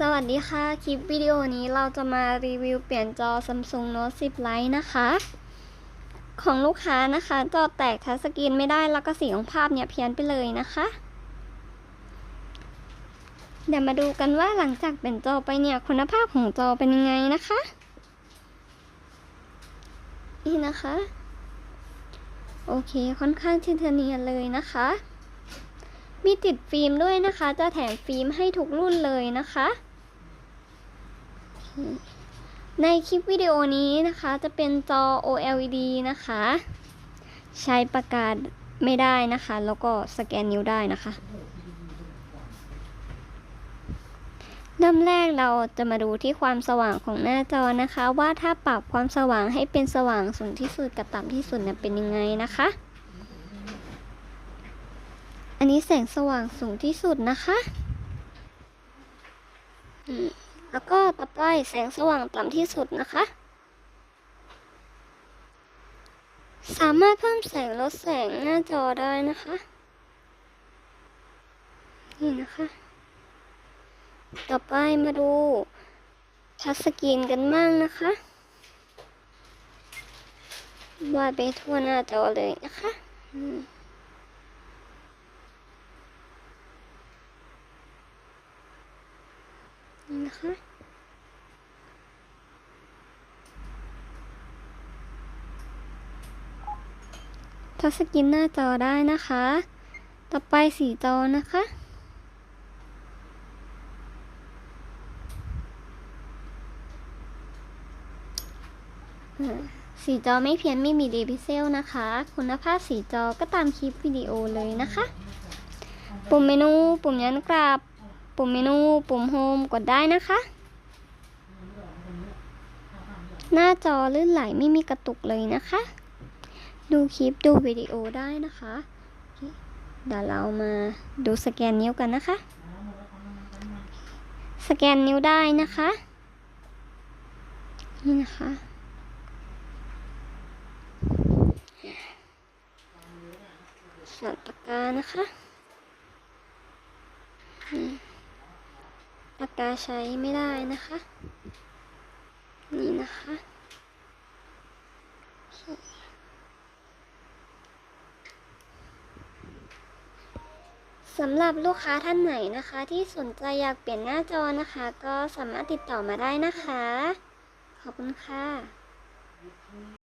สวัสดีค่ะ คลิปวิดีโอนี้เราจะมารีวิวเปลี่ยนจอ Samsung Note 10 Lite นะคะ ของลูกค้านะคะ จอแตกทัชสกรีนไม่ได้แล้วก็สีของภาพเนี่ยเพี้ยนไปเลยนะคะ เดี๋ยวมาดูกันว่าหลังจากเปลี่ยนจอไปเนี่ยคุณภาพของจอเป็นยังไงนะคะ นี่นะคะ โอเคค่อนข้างที่จะเนียนเลยนะคะ มีติดฟิล์มด้วยนะคะ จะแถมฟิล์มให้ทุกรุ่นเลยนะคะ ในคลิปวิดีโอนี้นะคะ จะเป็นจอ OLED นะคะ ใช้ประกาศไม่ได้นะคะ แล้วก็สแกนนิ้วได้นะคะเริ่มแรกเราจะมาดูที่ความสว่างของหน้าจอนะคะ ว่าถ้าปรับความสว่างให้เป็นสว่างสูงที่สุดกับต่ำที่สุดเนี่ยเป็นยังไงนะคะ อันนี้แสงสว่างสูงที่สุดนะคะอืมแล้วก็ต่อไปแสงสว่างต่ำที่สุดนะคะ สามารถเพิ่มแสงลดแสงหน้าจอได้นะคะ นี่นะคะ ต่อไปมาดูทัชสกรีนกันบ้างนะคะวาดไปทั่วหน้าจอเลยนะคะอืม นี่นะคะทัชสกรีนหน้าจอได้นะคะ ต่อไปสีจอนะคะ สีจอไม่เพี้ยนไม่มีดีพิเซลนะคะ คุณภาพสีจอก็ตามคลิปวิดีโอเลยนะคะ ปุ่มเมนูปุ่มย้อนกลับ ปุ่มเมนูปุ่มโฮมกดได้นะคะ หน้าจอลื่นไหลไม่มีกระตุกเลยนะคะ ดูคลิปดูวิดีโอได้นะคะเดี๋ยวเรามาดูสแกนนิ้วกันนะคะ สแกนนิ้วได้นะคะ นี่นะคะส่วนปากกานะคะากกาใช้ไม่ได้นะคะ นี่นะคะสำหรับลูกค้าท่านไหนนะคะที่สนใจอยากเปลี่ยนหน้าจอนะคะ ก็สามารถติดต่อมาได้นะคะ ขอบคุณค่ะ